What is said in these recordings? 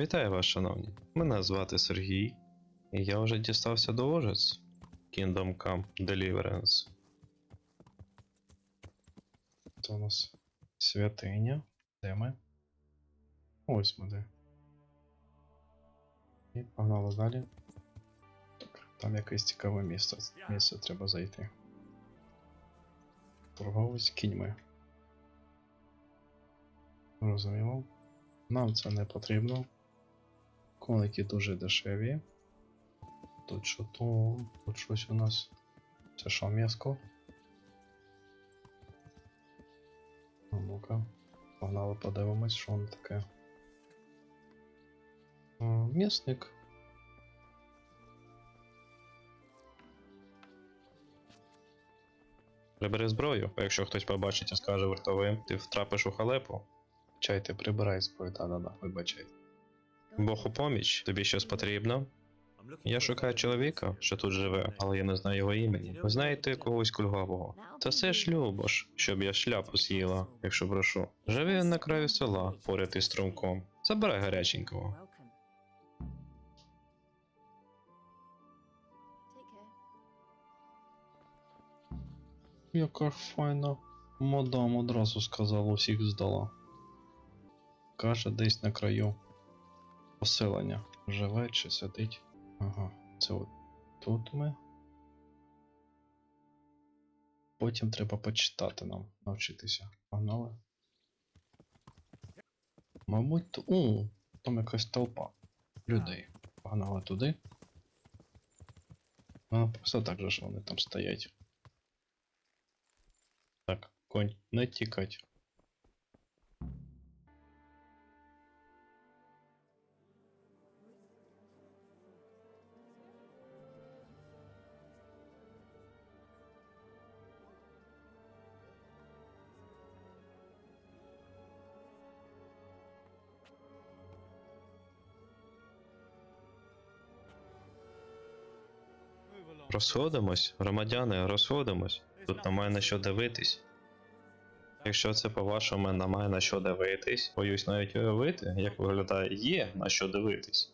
Вітаю вас, шановні. Мене звати Сергій, і я вже дістався до Ожець. Kingdom Come Deliverance. Це у нас святиня. Де ми? Ось ми де. І погнали далі. Там якесь цікаве місце. Місце треба зайти. Торговець кіньми. Розуміло. Нам це не потрібно. Коники дуже дешеві. Тут що то. Тут щось у нас. Це що, м'яско? Ну-ка. Погнали подивимось, що воно таке. А, М'ясник. Прибери зброю, а якщо хтось побачить і скаже вартовим, ти втрапиш у халепу. Чайте, прибирай зброю, да-да-да, вибачайте. Бог у поміч, тобі щось потрібно? Я шукаю чоловіка, що тут живе, але я не знаю його імені. Ви знаєте когось кульгавого? Та все ж Любош, щоб я шляпу з'їла, якщо прошу. Живе він на краю села, поряд із струмком. Забирай гаряченького. Яка файна мадам одразу сказала, усіх здала. Каже, десь на краю поселення. Живе чи сидить. Ага, це от тут ми. Потім треба почитати нам, навчитися. Погнали. Мабуть, то... Там якась толпа людей. Погнали туди. А, просто так же ж вони там стоять. Так, конь, не тікать. Розходимось, громадяни, розходимось. Тут немає на що дивитись. Якщо це по-вашому немає на що дивитись, боюсь навіть уявити, як виглядає є на що дивитись.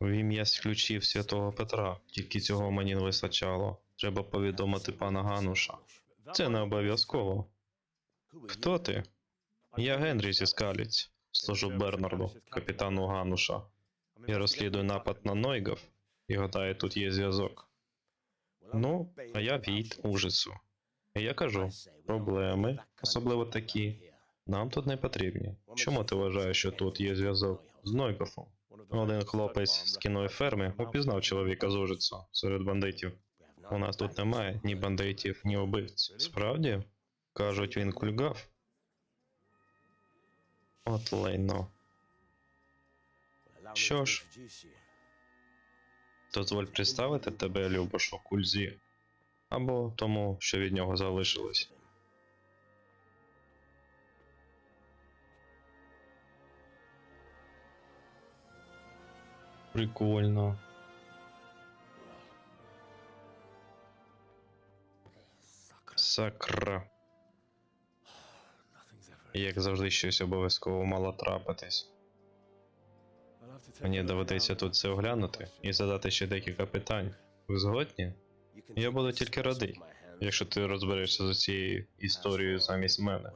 В ім'я ключів святого Петра, тільки цього мені не вистачало. Треба повідомити пана Гануша. Це не обов'язково. Хто ти? Я Генрі зі Скаліць. Служу Бернарду, капітану Гануша. Я розслідую напад на Нойгов і гадаю, тут є зв'язок. Ну, а я Війт ужасу. І я кажу, проблеми, особливо такі, нам тут не потрібні. Чому ти вважаєш, що тут є зв'язок з Нойгофом? Один хлопець з кіної ферми упізнав чоловіка з Ужицу серед бандитів. У нас тут немає ні бандитів, ні убивць. Справді? Кажуть, він кульгав. От лайно. Що ж, Дозволь представити тебе, Любошу, кульзі. Або тому, що від нього залишилось. Прикольно. Сакра. Як завжди, щось обов'язково мало трапитись. Мені доведеться тут все оглянути і задати ще декілька питань. Ви згодні? Я буду тільки радий, якщо ти розберешся з цією історією замість мене.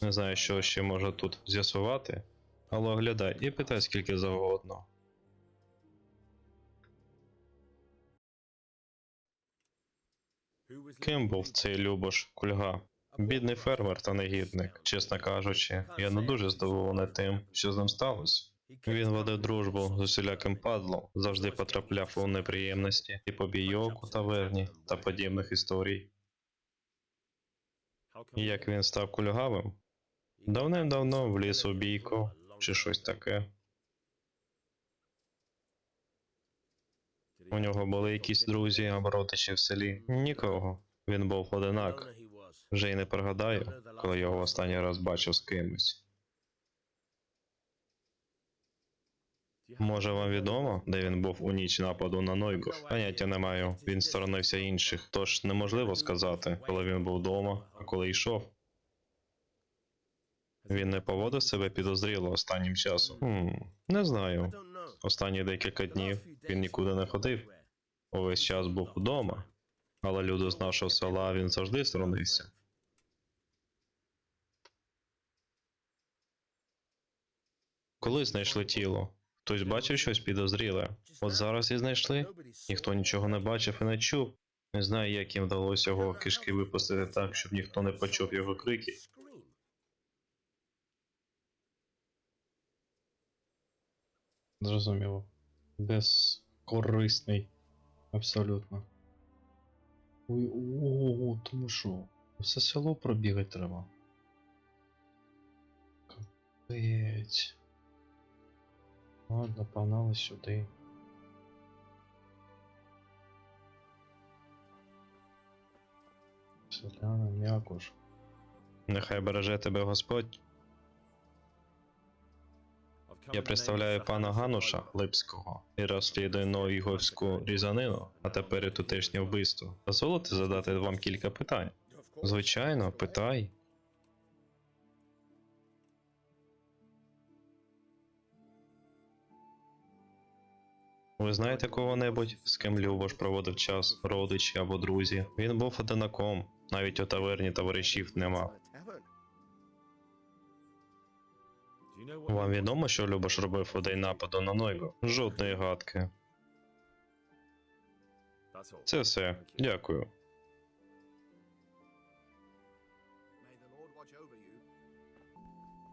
Не знаю, що ще можна тут з'ясувати, але оглядай і питай скільки завгодно. Ким був цей Любош Кульга? Бідний фермер та негідник. Чесно кажучи, я не дуже здивований тим, що з ним сталося. Він веде дружбу з усіляким падлом, завжди потрапляв у неприємності і побійок у таверні та подібних історій. Як він став кульгавим? Давним-давно вліз у бійку чи щось таке. У нього були якісь друзі або родичі в селі. Нікого. Він був одинак. Вже й не пригадаю, коли його в останній раз бачив з кимось. Може вам відомо, де він був у ніч нападу на Нойгов? Поняття не маю. Він сторонився інших, тож неможливо сказати, коли він був вдома, а коли йшов. Він не поводив себе підозріло останнім часом. Хм, не знаю. Останні декілька днів він нікуди не ходив. Увесь час був вдома. Але люди з нашого села він завжди сторонився. Коли знайшли тіло? Хтось бачив щось підозріле? От зараз і знайшли. Ніхто нічого не бачив і не чув. Не знаю, як їм вдалося його кишки випустити так, щоб ніхто не почув його крики. Зрозуміло. Безкорисний. Абсолютно. Ой, о, тому що? Все село пробігати треба. Капець. Ладно, погнали сюди. Селяна м'якуш. Нехай береже тебе Господь. Я представляю пана Гануша Липського і розслідую Новоїговську різанину, а тепер і тутешнє вбивство. Дозволите задати вам кілька питань? Звичайно, питай. Ви знаєте кого-небудь, з ким Любош проводив час, родичі або друзі? Він був одинаком, навіть у таверні товаришів не мав. Вам відомо, що Любош робив у день нападу на Нойгу? Жодної гадки. Це все. Дякую.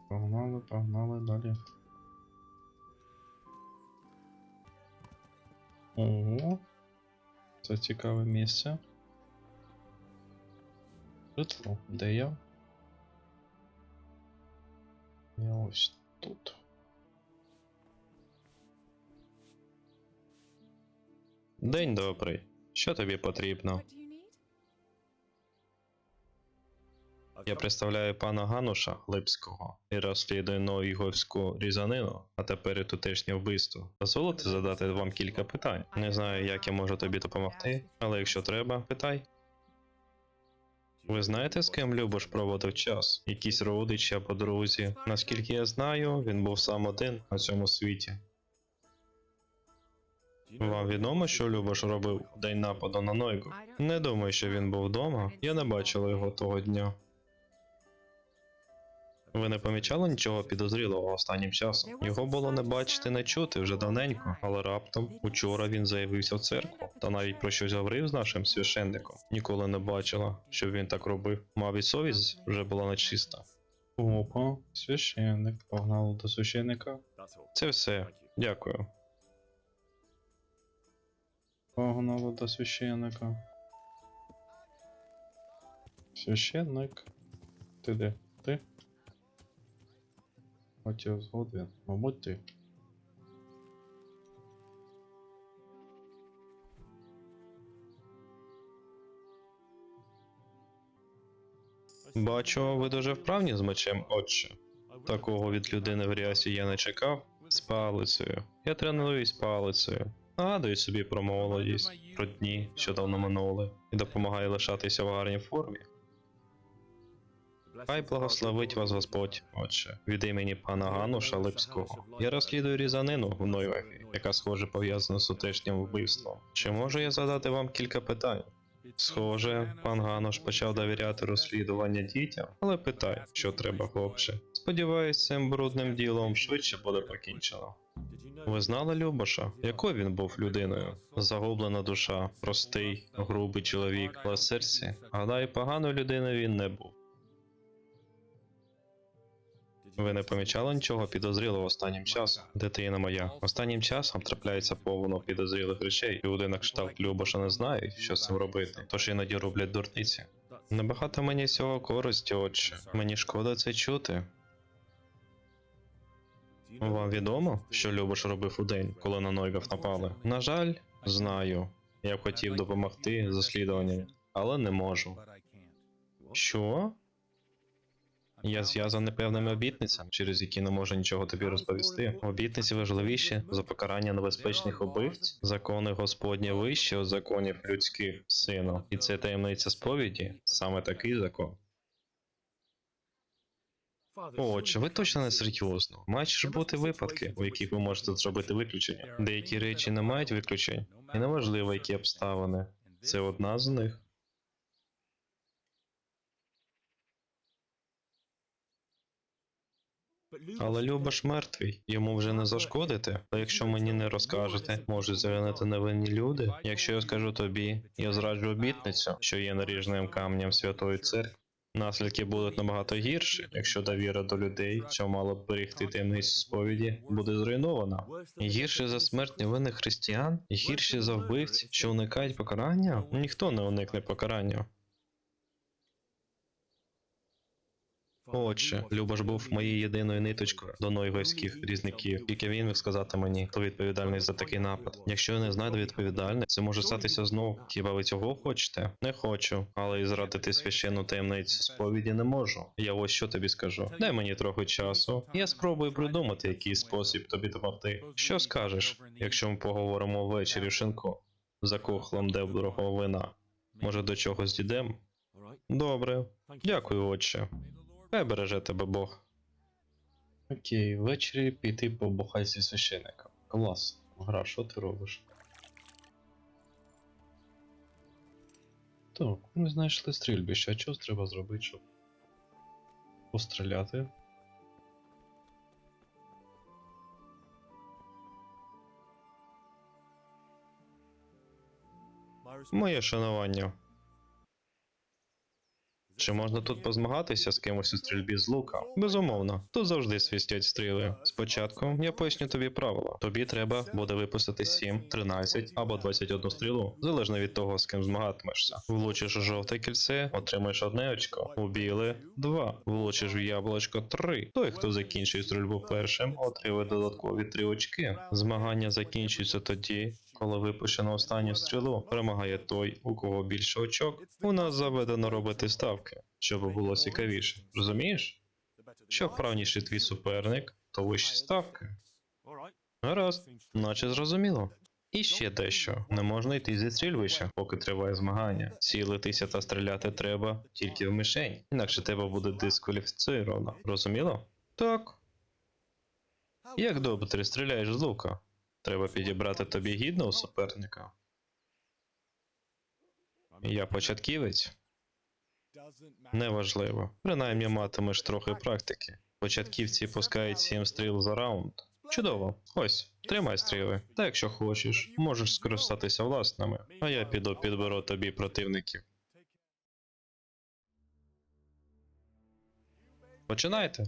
Погнали, погнали далі. Ого. Це цікаве місце. Житло. Де я? Я ось тут. День добрий. Що тобі потрібно? Я представляю пана Гануша Липського і розслідую Новоїговську різанину, а тепер і тутешнє вбивство. Дозволите задати вам кілька питань. Не знаю, як я можу тобі допомогти, але якщо треба, питай. Ви знаєте, з ким Любош проводив час? Якісь родичі або друзі? Наскільки я знаю, він був сам один на цьому світі. Вам відомо, що Любош робив день нападу на Нойгу? Не думаю, що він був вдома. Я не бачила його того дня. Ви не помічали нічого підозрілого останнім часом? Його було не бачити, не чути вже давненько, але раптом учора він заявився в церкву та навіть про щось говорив з нашим священником. Ніколи не бачила, щоб він так робив. Мабуть, совість вже була нечиста. Опа, священник. Погнали до священника. Це все. Дякую. Погнали до священника. Священник. Ти де? Хотів згоден. Мабуть, ти. Бачу, ви дуже вправні з мечем, отче. Такого від людини в рясі я не чекав. З палицею. Я тренуюсь палицею. Нагадую собі про молодість, про дні, що давно минули, і допомагаю лишатися в гарній формі. Хай благословить вас Господь, отче, від імені пана Гануша Липського. Я розслідую різанину в Нойвегі, яка схоже пов'язана з утешнім вбивством. Чи можу я задати вам кілька питань? Схоже, пан Гануш почав довіряти розслідування дітям, але питай, що треба, хлопче. Сподіваюсь, цим брудним ділом швидше буде покінчено. Ви знали Любоша? Якою він був людиною? Загублена душа, простий, грубий чоловік, але серці. Гадаю, поганою людиною він не був. Ви не помічали нічого підозрілого останнім часом? Дитина моя, останнім часом трапляється повно підозрілих речей. Люди на кшталт Любоша не знають, що з цим робити, тож іноді роблять дурниці. Небагато мені цього користі, отче. Мені шкода це чути. Вам відомо, що Любош робив у день, коли на Нойгав напали? На жаль, знаю. Я б хотів допомогти з але не можу. Що? Я зв'язаний певними обітницями, через які не можу нічого тобі розповісти. Обітниці важливіші за покарання небезпечних убивць. Закони Господні вищі від законів людських, сину. І це таємниця сповіді, саме такий закон. Отже, ви точно не серйозно. Мають ж бути випадки, у яких ви можете зробити виключення. Деякі речі не мають виключень, і неважливо, які обставини. Це одна з них. Але Люба ж мертвий, йому вже не зашкодити. Та якщо мені не розкажете, можуть загинути невинні люди. Якщо я скажу тобі, я зраджу обітницю, що є наріжним камнем Святої Церкви. Наслідки будуть набагато гірші, якщо довіра до людей, що мало б берегти таємницю сповіді, буде зруйнована. Гірше за смерть невинних християн, гірше за вбивць, що уникають покарання. Ніхто не уникне покарання. Отже, Люба був моєю єдиною ниточкою до нойгойських різників. Тільки він міг сказати мені, хто відповідальний за такий напад. Якщо я не знайду відповідальних, це може статися знов. Хіба ви цього хочете? Не хочу, але і зрадити священну таємницю сповіді не можу. Я ось що тобі скажу. Дай мені трохи часу. Я спробую придумати якийсь спосіб тобі допомогти. Що скажеш, якщо ми поговоримо ввечері в шинку за кухлом доброго вина? Може, до чогось дійдемо? Добре, дякую, отче. Хай береже тебе Бог. Окей, ввечері піти побухай зі священником. Клас. Гра, що ти робиш? Так, ми знайшли стрільбище, а що треба зробити, щоб постріляти? Моє шанування. Чи можна тут позмагатися з кимось у стрільбі з лука? Безумовно, тут завжди свистять стріли. Спочатку я поясню тобі правила. Тобі треба буде випустити 7, 13 або 21 стрілу, залежно від того, з ким змагатимешся. Влучиш у жовте кільце, отримаєш одне очко. У біле два. Влучиш в яблучко три. Той, хто закінчує стрільбу першим, отримує додаткові три очки. Змагання закінчується тоді, коли випущено останню стрілу, перемагає той, у кого більше очок. У нас заведено робити ставки, щоб було цікавіше. Розумієш? Що вправніший твій суперник, то вищі ставки. Гаразд, наче зрозуміло. І ще дещо. Не можна йти зі стрільбища, поки триває змагання. Цілитися та стріляти треба тільки в мишень, інакше тебе буде дискваліфіцировано. Розуміло? Так. Як добре ти стріляєш з лука? Треба підібрати тобі гідного суперника. Я початківець. Неважливо. Принаймні матимеш трохи практики. Початківці пускають 7 стріл за раунд. Чудово. Ось, тримай стріли. Та якщо хочеш, можеш скористатися власними, а я піду підберу тобі противників. Починайте.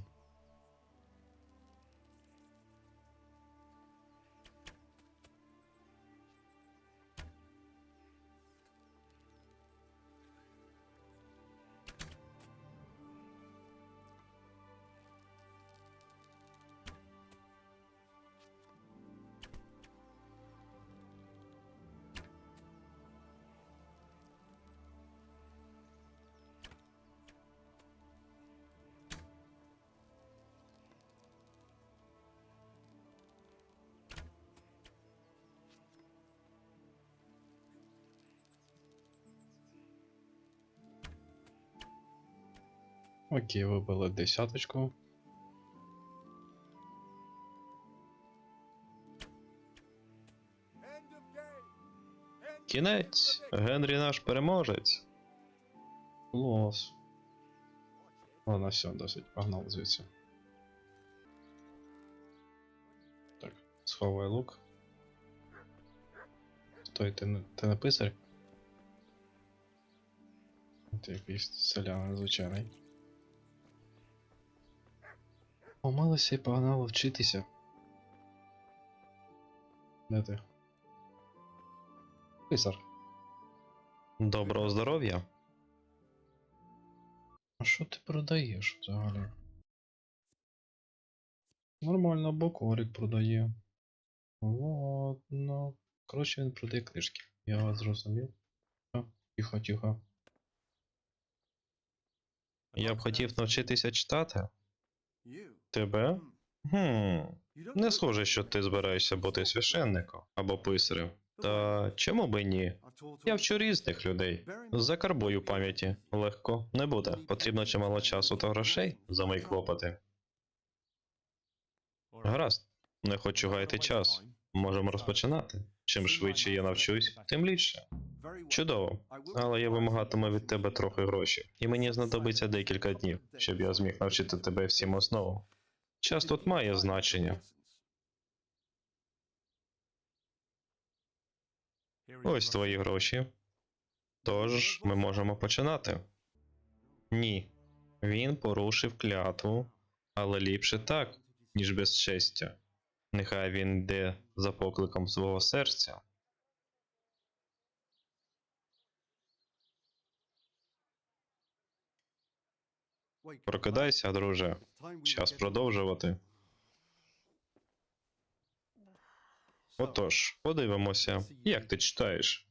Окей, вибили десяточку. Кінець. Генрі наш переможець. Клас. Ладно, все, досить, погнали звідси. Так, сховай лук. Стой, ти не, ти не писар? Ти якийсь селянин звичайний. Помилися і погнали вчитися. Де ти? Писар. Доброго здоров'я. А що ти продаєш взагалі? Нормально, бокорик продає. Ладно. Коротше, він продає книжки. Я вас зрозумів. Тихо, тихо. Я б хотів навчитися читати. Тебе? Хм. Не схоже, що ти збираєшся бути священником або писарем. Та чому би ні? Я вчу різних людей. Закарбую пам'яті. Легко не буде. Потрібно чимало часу та грошей за мої клопоти. Гаразд, не хочу гаяти час. Можемо розпочинати. Чим швидше я навчусь, тим ліпше. Чудово. Але я вимагатиму від тебе трохи грошей, і мені знадобиться декілька днів, щоб я зміг навчити тебе всім основам. Час тут має значення. Ось твої гроші. Тож ми можемо починати. Ні. Він порушив клятву, але ліпше так, ніж безчестя. Нехай він йде за покликом свого серця. Прокидайся, друже. Час продовжувати. Отож, подивимося, як ти читаєш.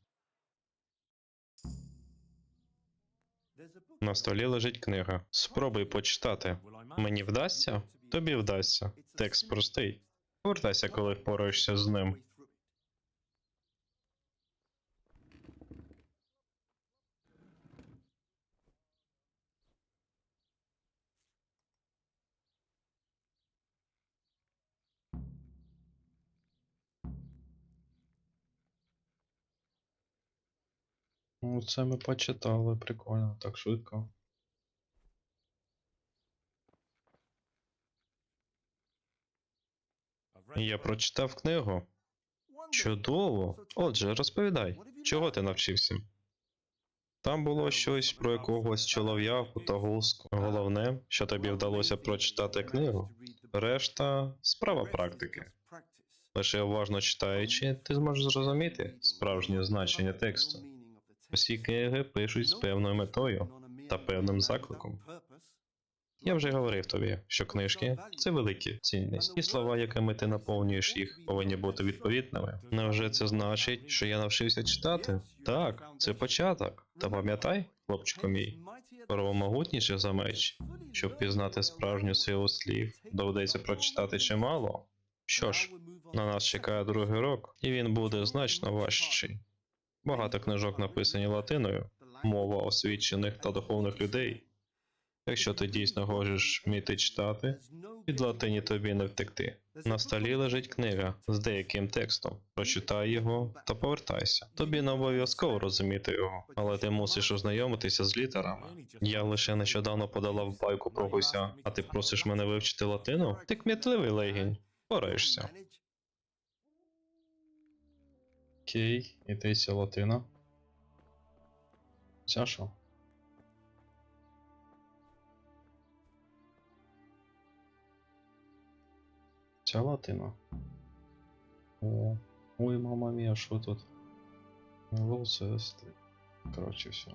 На столі лежить книга. Спробуй почитати. Мені вдасться? Тобі вдасться. Текст простий. Повертайся, коли впораєшся з ним. Ну, це ми почитали, прикольно, так швидко. Я прочитав книгу. Чудово. Отже, розповідай, чого ти навчився? Там було щось про якогось чолов'яку та гуску. Головне, що тобі вдалося прочитати книгу. Решта справа практики. Лише уважно читаючи, ти зможеш зрозуміти справжнє значення тексту. Усі книги пишуть з певною метою та певним закликом. Я вже говорив тобі, що книжки це великі цінність, і слова, якими ти наповнюєш їх, повинні бути відповідними. Невже це значить, що я навчився читати? Так, це початок. Та пам'ятай, хлопчику мій, правомогутніше за меч. Щоб пізнати справжню силу слів, доведеться прочитати чимало. Що ж, на нас чекає другий рок, і він буде значно важчий. Багато книжок написані латиною, мова освічених та духовних людей. Якщо ти дійсно хочеш вміти читати, від латині тобі не втекти. На столі лежить книга з деяким текстом. Прочитай його та повертайся. Тобі не обов'язково розуміти його, але ти мусиш ознайомитися з літерами. Я лише нещодавно подала в байку про гуся, а ти просиш мене вивчити латину? Ти кмітливий легінь. Пораєшся. Окей, і третя латина. Ця що? Ця латина. О, ой, мама мія, що тут? Hello, сестри. Коротше, все.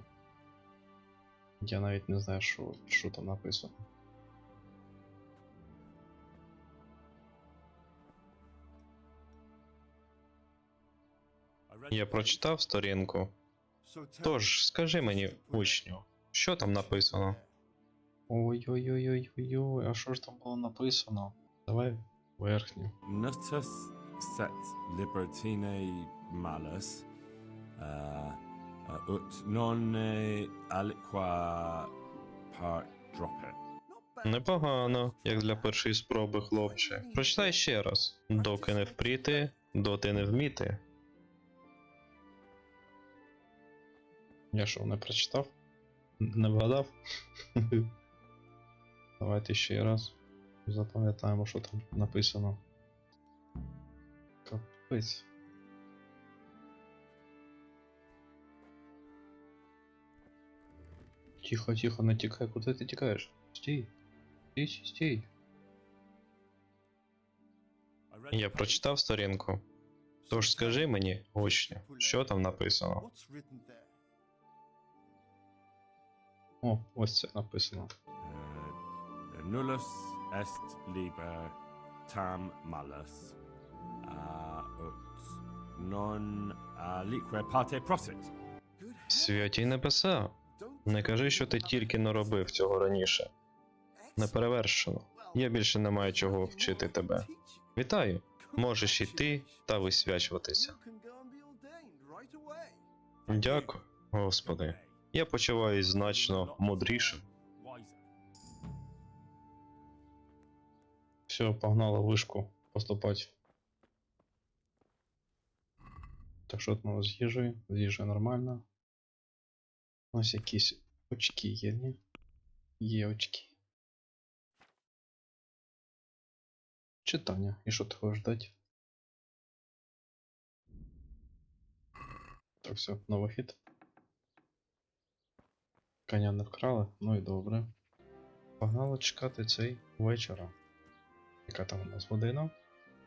Я навіть не знаю, що, що там написано. Я прочитав сторінку. Тож, скажи мені, учню, що там написано? Ой-ой-ой-ой-ой, а що ж там було написано? Давай верхню. Nutus set libertine malus uh, ut non aliqua part dropet. Непогано, як для першої спроби, хлопче. Прочитай ще раз. Доки не впріти, доти не вміти. Я що, не прочитав? Н- Не вгадав? Давайте ще раз. Запам'ятаємо, що там написано. Капець. Тихо, тихо, не тікай, куди ти тікаєш? Стій. Стій, стій, стій. Я прочитав сторінку. Тож скажи мені, учню, що там написано. О, ось це написано. Uh, nullus est liber tam malus ut non alique parte prosit. Святі небеса. Не кажи, що ти тільки не робив цього раніше. Неперевершено. Я більше не маю чого вчити тебе. Вітаю. Можеш іти та висвячуватися. Дякую, господи. Я почуваюсь значно мудрішим. Все, погнала вишку поступати. Так що тут у з їжею? З їжею нормально. У нас якісь очки є, ні? Є очки. Читання. І що ти хочеш дати? Так, все, на вихід. Коня не вкрали, ну і добре. Погнали чекати цей вечора. Яка там у нас година?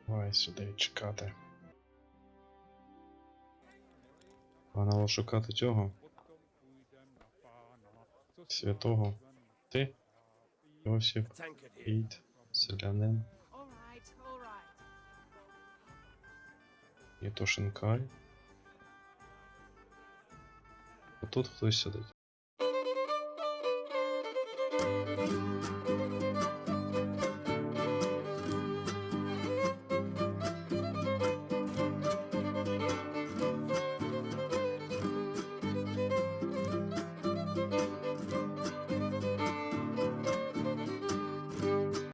Давай сюди чекати. Погнали шукати цього святого. Ти? Йосип, Ід, селянин, right, all right. Єтошинкай. Тут хтось сидить.